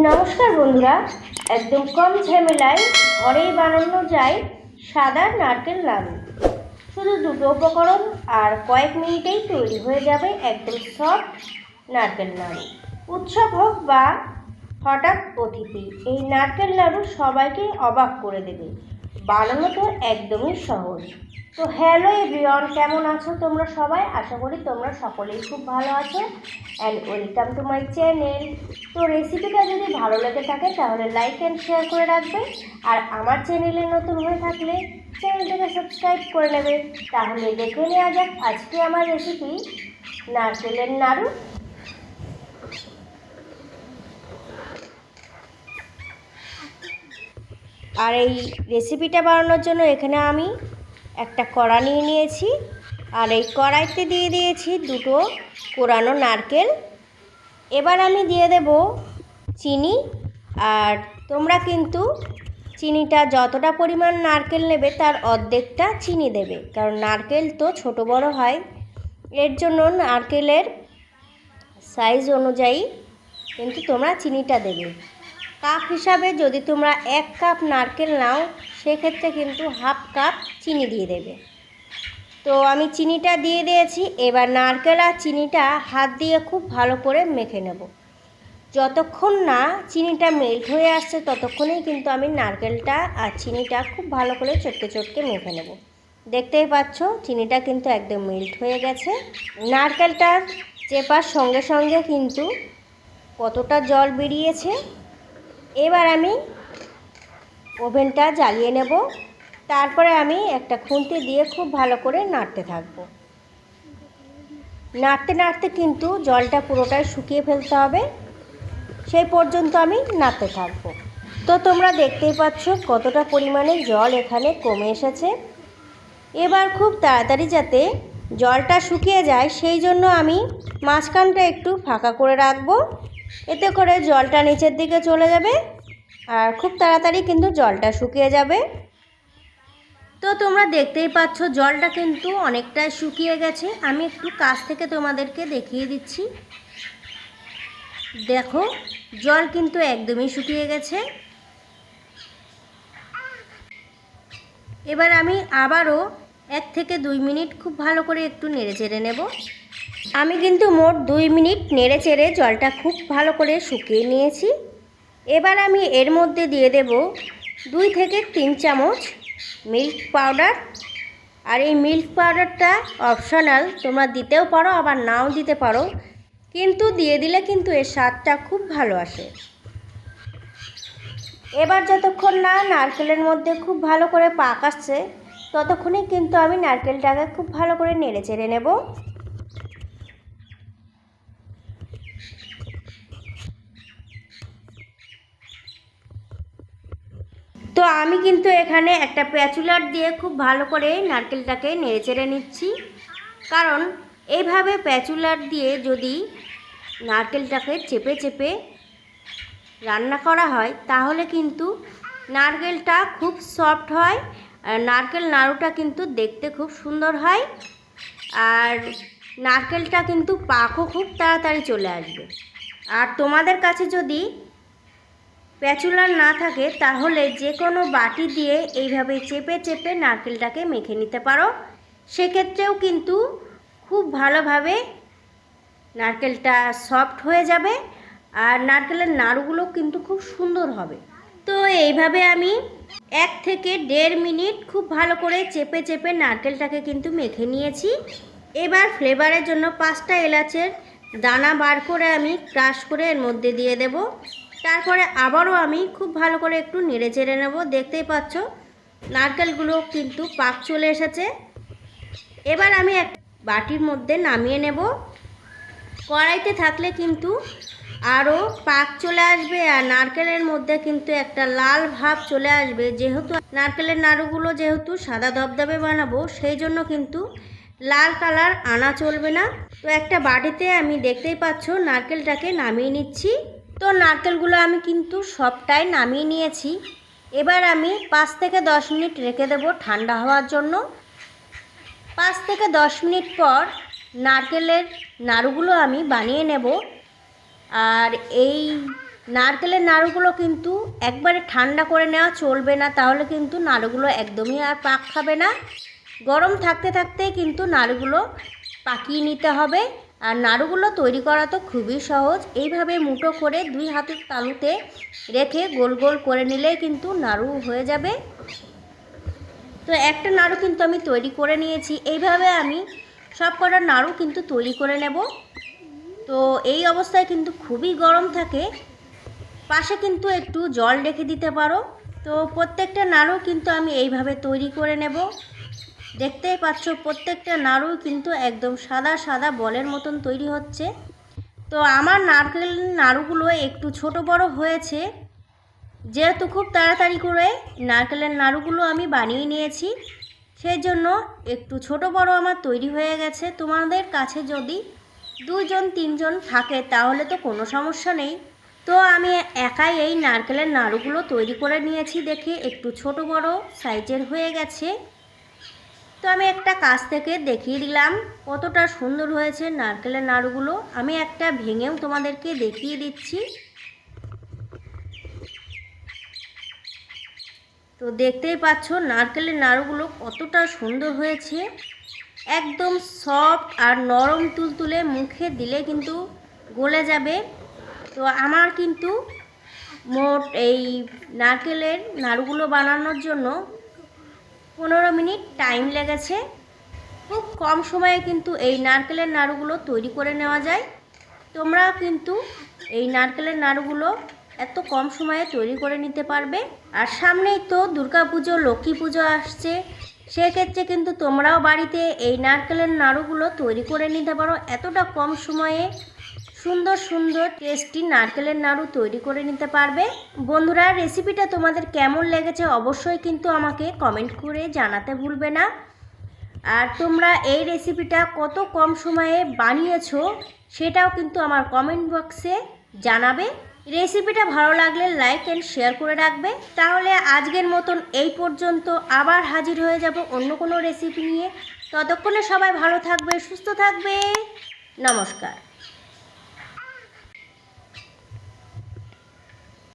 নমস্কার বন্ধুরা, একদম কম ঝামেলায় ঘরেই বানানো যায় সাদা নারকেল নাড়ু শুধু দুটো উপকরণ আর কয়েক মিনিটেই তৈরি হয়ে যাবে একদম সফট নারকেল নাড়ু উৎসব হোক বা হঠাৎ অতিথি, এই নারকেল নাড়ু সবাইকে অবাক করে দেবে। বানানো তো একদমই সহজ। তো হ্যালো এভরিওয়ান কেমন আছো তোমরা সবাই? আশা করি তোমরা সকলেই খুব ভালো আছো। And welcome to my channel তো রেসিপিটা যদি ভালো লেগে থাকে, তাহলে লাইক অ্যান্ড শেয়ার করে রাখবে। আর আমার চ্যানেলে নতুন হয়ে থাকলে চ্যানেলটাকে সাবস্ক্রাইব করে নেবে। তাহলে দেখে নেওয়া যাক আজকে আমার রেসিপি নারকেলের নাড়ু। আর এই রেসিপিটা বানানোর জন্য এখানে আমি একটা কড়া নিয়ে নিয়েছি, আর এই কড়াইতে দিয়ে দিয়েছি দুটো কোরানো নারকেল। এবার আমি দিয়ে দেব চিনি, আর তোমরা কিন্তু চিনিটা যতটা পরিমাণ নারকেল নেবে তার অর্ধেকটা চিনি দেবে, কারণ নারকেল তো ছোট বড় হয়। এর জন্য নারকেলের সাইজ অনুযায়ী কিন্তু তোমরা চিনিটা দেবে। কাপ হিসাবে যদি তোমরা এক কাপ নারকেল নাও, সেক্ষেত্রে কিন্তু হাফ কাপ চিনি দিয়ে দেবে। তো আমি চিনিটা দিয়ে দিয়েছি, এবার নারকেল আর চিনিটা হাত দিয়ে খুব ভালো করে মেখে নেব। যতক্ষণ না চিনিটা মেল্ট হয়ে আসছে, ততক্ষণেই কিন্তু আমি নারকেলটা আর চিনিটা খুব ভালো করে চটকে চটকে মেখে নেব। দেখতেই পাচ্ছ, চিনিটা কিন্তু একদম মেল্ট হয়ে গেছে। নারকেলটার চেপার সঙ্গে সঙ্গে কিন্তু কতটা জল বেরিয়েছে এবার আমি ওভেনটা জ্বালিয়ে নেব। তারপরে আমি একটা খুন্তি দিয়ে খুব ভালো করে নাড়তে থাকব। নাড়তে নাড়তে কিন্তু জলটা পুরোটাই শুকিয়ে ফেলতে হবে। সেই পর্যন্ত আমি নাড়তে থাকব। তো তোমরা দেখতেই পাচ্ছ কতটা পরিমাণে জল এখানে কমে এসেছে। এবার খুব তাড়াতাড়ি যাতে জলটা শুকিয়ে যায়, সেই জন্য আমি মাঝখানটা একটু ফাঁকা করে রাখব। এতে করে জলটা নিচের দিকে চলে যাবে আর খুব তাড়াতাড়ি কিন্তু জলটা শুকিয়ে যাবে। তো তোমরা দেখতেই পাচ্ছ জলটা কিন্তু অনেকটাই শুকিয়ে গেছে। আমি একটু কাছ থেকে তোমাদেরকে দেখিয়ে দিচ্ছি। দেখো, জল কিন্তু একদমই শুকিয়ে গেছে। এবার আমি আবারও এক থেকে দুই মিনিট খুব ভালো করে একটু নেড়ে চেড়ে নেব। আমি কিন্তু মোট দুই মিনিট নেড়ে চেড়ে জলটা খুব ভালো করে শুকিয়ে নিয়েছি। এবার আমি এর মধ্যে দিয়ে দেব দুই থেকে তিন চামচ মিল্ক পাউডার। আর এই মিল্ক পাউডারটা অপশনাল, তোমরা দিতেও পারো, আবার নাও দিতে পারো। কিন্তু দিয়ে দিলে কিন্তু এর স্বাদটা খুব ভালো আসে। এবার যতক্ষণ না নারকেলের মধ্যে খুব ভালো করে পাক আসছে, ততক্ষণে কিন্তু আমি নারকেলটাকে খুব ভালো করে নেড়ে চেড়ে নেব। তো আমি কিন্তু এখানে একটা প্যাচুলার দিয়ে খুব ভালো করে নারকেলটাকে নেড়ে চেড়ে নিচ্ছি। কারণ এইভাবে প্যাচুলার দিয়ে যদি নারকেলটাকে চেপে চেপে রান্না করা হয়, তাহলে কিন্তু নারকেলটা খুব সফট হয়, আর নারকেল নাড়ুটা কিন্তু দেখতে খুব সুন্দর হয়, আর নারকেলটা কিন্তু পাকও খুব তাড়াতাড়ি চলে আসবে। আর তোমাদের কাছে যদি প্যাচুলার না থাকে, তাহলে যে কোনো বাটি দিয়ে এইভাবে চেপে চেপে নারকেলটাকে মেখে নিতে পারো। সেক্ষেত্রেও কিন্তু খুব ভালোভাবে নারকেলটা সফট হয়ে যাবে আর নারকেলের নাড়ুগুলো কিন্তু খুব সুন্দর হবে। তো এইভাবে আমি এক থেকে দেড় মিনিট খুব ভালো করে চেপে চেপে নারকেলটাকে কিন্তু মেখে নিয়েছি। এবার ফ্লেভারের জন্য পাঁচটা এলাচের দানা বার করে আমি ক্রাশ করে এর মধ্যে দিয়ে দেব। তারপরে আবারও আমি খুব ভালো করে একটু নেড়ে চেড়ে নেব। দেখতেই পাচ্ছ, নারকেলগুলো কিন্তু পাক চলে এসেছে। এবার আমি এক বাটির মধ্যে নামিয়ে নেব। কড়াইতে থাকলে কিন্তু আরও পাক চলে আসবে আর নারকেলের মধ্যে কিন্তু একটা লাল ভাব চলে আসবে। যেহেতু নারকেলের নাড়ুগুলো যেহেতু সাদা দবদবে বানাবো, সেই জন্য কিন্তু লাল কালার আনা চলবে না। তো একটা বাটিতে আমি দেখতেই পাচ্ছ, নারকেলটাকে নামিয়ে নিচ্ছি। তো নারকেলগুলো আমি কিন্তু সবটাই নামিয়ে নিয়েছি। এবার আমি পাঁচ থেকে দশ মিনিট রেখে দেবো ঠান্ডা হওয়ার জন্য। পাঁচ থেকে দশ মিনিট পর নারকেলের নাড়ুগুলো আমি বানিয়ে নেব। আর এই নারকেলের নাড়ুগুলো কিন্তু একবারে ঠান্ডা করে নেওয়া চলবে না, তাহলে কিন্তু নাড়ুগুলো একদমই আর পাক খাবে না। গরম থাকতে থাকতেই কিন্তু নাড়ুগুলো পাকিয়ে নিতে হবে। আর নাড়ুগুলো তৈরি করা তো খুবই সহজ। এইভাবে মুঠো করে দুই হাতের তালুতে রেখে গোল গোল করে নিলেই কিন্তু নাড়ু হয়ে যাবে। তো একটা নাড়ু কিন্তু আমি তৈরি করে নিয়েছি। এইভাবে আমি সব কটা নাড়ু কিন্তু তৈরি করে নেব। তো এই অবস্থায় কিন্তু খুবই গরম থাকে। পাশে কিন্তু একটু জল রেখে দিতে পারো। তো প্রত্যেকটা নাড়ু কিন্তু আমি এইভাবে তৈরি করে নেব। দেখতেই পাচ্ছ, প্রত্যেকটা নাড়ু কিন্তু একদম সাদা সাদা বলের মতন তৈরি হচ্ছে। তো আমার নারকেল নাড়ুগুলো একটু ছোট বড় হয়েছে। যেহেতু খুব তাড়াতাড়ি করে নারকেলের নাড়ুগুলো আমি বানিয়ে নিয়েছি সেই জন্য একটু ছোট বড় আমার তৈরি হয়ে গেছে। তোমাদের কাছে যদি দুজন তিনজন থাকে, তাহলে তো কোনো সমস্যা নেই। তো আমি একাই এই নারকেলের নাড়ুগুলো তৈরি করে নিয়েছি দেখে একটু ছোট বড় সাইজের হয়ে গেছে। তো আমি একটা কাছ থেকে দেখিয়ে দিলাম কতটা সুন্দর হয়েছে নারকেলের নাড়ুগুলো। আমি একটা ভেঙেও তোমাদেরকে দেখিয়ে দিচ্ছি। তো দেখতেই পাচ্ছ নারকেলের নাড়ুগুলো কতটা সুন্দর হয়েছে। একদম সফট আর নরম তুলতুলে মুখে দিলে কিন্তু গলে যাবে। তো আমার কিন্তু মোট এই নারকেলের নাড়ুগুলো বানানোর জন্য পনেরো মিনিট টাইম লেগেছে। খুব কম সময়ে কিন্তু এই নারকেলের নাড়ুগুলো তৈরি করে নেওয়া যায়। তোমরা কিন্তু এই নারকেলের নাড়ুগুলো এত কম সময়ে তৈরি করে নিতে পারবে। আর সামনেই তো দুর্গা পুজো, লক্ষ্মী পুজো আসছে। সেক্ষেত্রে কিন্তু তোমরাও বাড়িতে এই নারকেলের নাড়ুগুলো তৈরি করে নিতে পারো। এতটা কম সময়ে সুন্দর সুন্দর টেস্টি নারকেলের নাড়ু তৈরি করে নিতে পারবে। বন্ধুরা রেসিপিটা তোমাদের কেমন লেগেছে অবশ্যই কিন্তু আমাকে কমেন্ট করে জানাতে ভুলবে না। আর তোমরা এই রেসিপিটা কত কম সময়ে বানিয়েছো সেটাও কিন্তু আমার কমেন্ট বক্সে জানাবে। রেসিপিটা ভালো লাগলে লাইক অ্যান্ড শেয়ার করে রাখবে। তাহলে আজকের মতন এই পর্যন্ত আবার হাজির হয়ে যাব অন্য কোনো রেসিপি নিয়ে। ততক্ষণে সবাই ভালো থাকবে, সুস্থ থাকবে। নমস্কার।